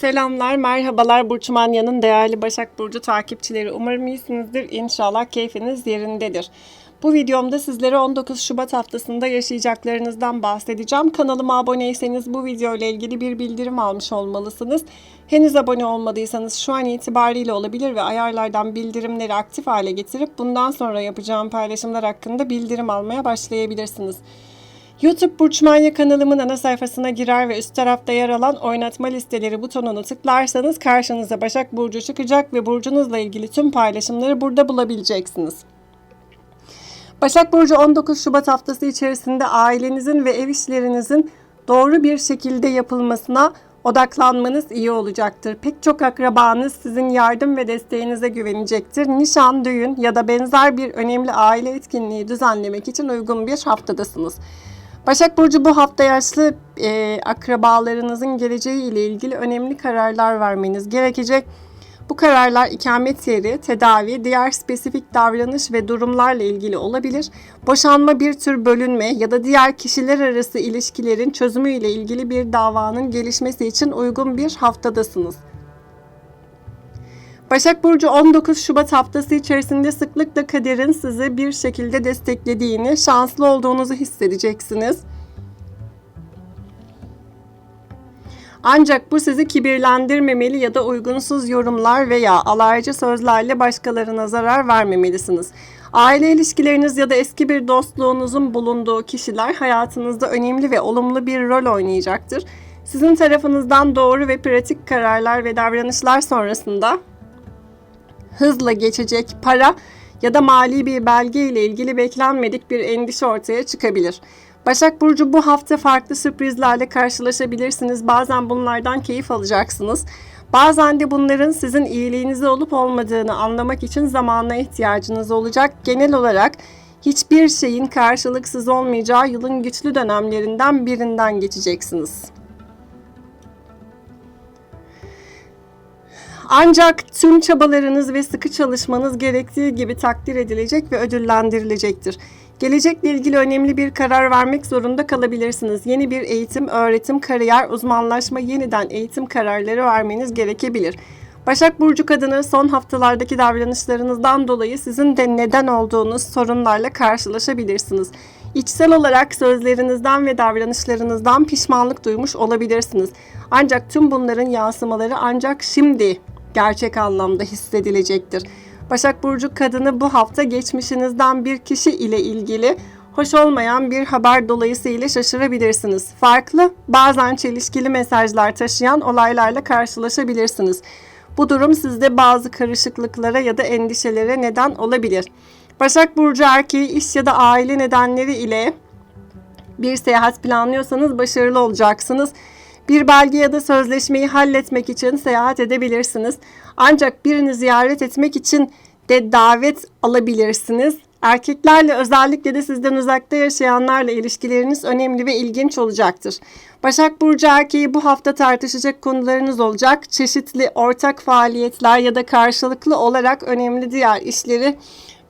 Selamlar, merhabalar Burç Manya'nın değerli Başak Burcu takipçileri. Umarım iyisinizdir. İnşallah keyfiniz yerindedir. Bu videomda sizlere 19 Şubat haftasında yaşayacaklarınızdan bahsedeceğim. Kanalıma aboneyseniz bu video ile ilgili bir bildirim almış olmalısınız. Henüz abone olmadıysanız şu an itibariyle olabilir ve ayarlardan bildirimleri aktif hale getirip bundan sonra yapacağım paylaşımlar hakkında bildirim almaya başlayabilirsiniz. YouTube Burç Manya kanalımın ana sayfasına girer ve üst tarafta yer alan oynatma listeleri butonunu tıklarsanız karşınıza Başak Burcu çıkacak ve burcunuzla ilgili tüm paylaşımları burada bulabileceksiniz. Başak Burcu 19 Şubat haftası içerisinde ailenizin ve ev işlerinizin doğru bir şekilde yapılmasına odaklanmanız iyi olacaktır. Pek çok akrabanız sizin yardım ve desteğinize güvenecektir. Nişan, düğün ya da benzer bir önemli aile etkinliği düzenlemek için uygun bir haftadasınız. Başak Burcu bu hafta yaşlı e, akrabalarınızın geleceği ile ilgili önemli kararlar vermeniz gerekecek. Bu kararlar ikamet yeri, tedavi, diğer spesifik davranış ve durumlarla ilgili olabilir. Boşanma bir tür bölünme ya da diğer kişiler arası ilişkilerin çözümü ile ilgili bir davanın gelişmesi için uygun bir haftadasınız. Başak Burcu 19 Şubat haftası içerisinde sıklıkla kaderin sizi bir şekilde desteklediğini, şanslı olduğunuzu hissedeceksiniz. Ancak bu sizi kibirlendirmemeli ya da uygunsuz yorumlar veya alaycı sözlerle başkalarına zarar vermemelisiniz. Aile ilişkileriniz ya da eski bir dostluğunuzun bulunduğu kişiler hayatınızda önemli ve olumlu bir rol oynayacaktır. Sizin tarafınızdan doğru ve pratik kararlar ve davranışlar sonrasında hızla geçecek para ya da mali bir belge ile ilgili beklenmedik bir endişe ortaya çıkabilir. Başak Burcu bu hafta farklı sürprizlerle karşılaşabilirsiniz. Bazen bunlardan keyif alacaksınız. Bazen de bunların sizin iyiliğinize olup olmadığını anlamak için zamana ihtiyacınız olacak. Genel olarak hiçbir şeyin karşılıksız olmayacağı yılın güçlü dönemlerinden birinden geçeceksiniz. Ancak tüm çabalarınız ve sıkı çalışmanız gerektiği gibi takdir edilecek ve ödüllendirilecektir. Gelecekle ilgili önemli bir karar vermek zorunda kalabilirsiniz. Yeni bir eğitim, öğretim, kariyer, uzmanlaşma, yeniden eğitim kararları vermeniz gerekebilir. Başak Burcu kadını son haftalardaki davranışlarınızdan dolayı sizin de neden olduğunuz sorunlarla karşılaşabilirsiniz. İçsel olarak sözlerinizden ve davranışlarınızdan pişmanlık duymuş olabilirsiniz. Ancak tüm bunların yansımaları ancak şimdi gerçek anlamda hissedilecektir. Başak Burcu kadını bu hafta geçmişinizden bir kişi ile ilgili hoş olmayan bir haber dolayısıyla şaşırabilirsiniz. Farklı, bazen çelişkili mesajlar taşıyan olaylarla karşılaşabilirsiniz. Bu durum sizde bazı karışıklıklara ya da endişelere neden olabilir. Başak Burcu erkeği iş ya da aile nedenleri ile bir seyahat planlıyorsanız başarılı olacaksınız. Bir belge ya da sözleşmeyi halletmek için seyahat edebilirsiniz. Ancak birini ziyaret etmek için de davet alabilirsiniz. Erkeklerle özellikle de sizden uzakta yaşayanlarla ilişkileriniz önemli ve ilginç olacaktır. Başak Burcu erkeği bu hafta tartışacak konularınız olacak. Çeşitli ortak faaliyetler ya da karşılıklı olarak önemli diğer işleri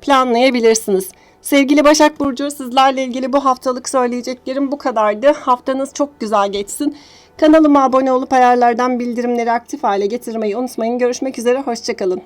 planlayabilirsiniz. Sevgili Başak Burcu sizlerle ilgili bu haftalık söyleyeceklerim bu kadardı. Haftanız çok güzel geçsin. Kanalıma abone olup ayarlardan bildirimleri aktif hale getirmeyi unutmayın. Görüşmek üzere, hoşçakalın.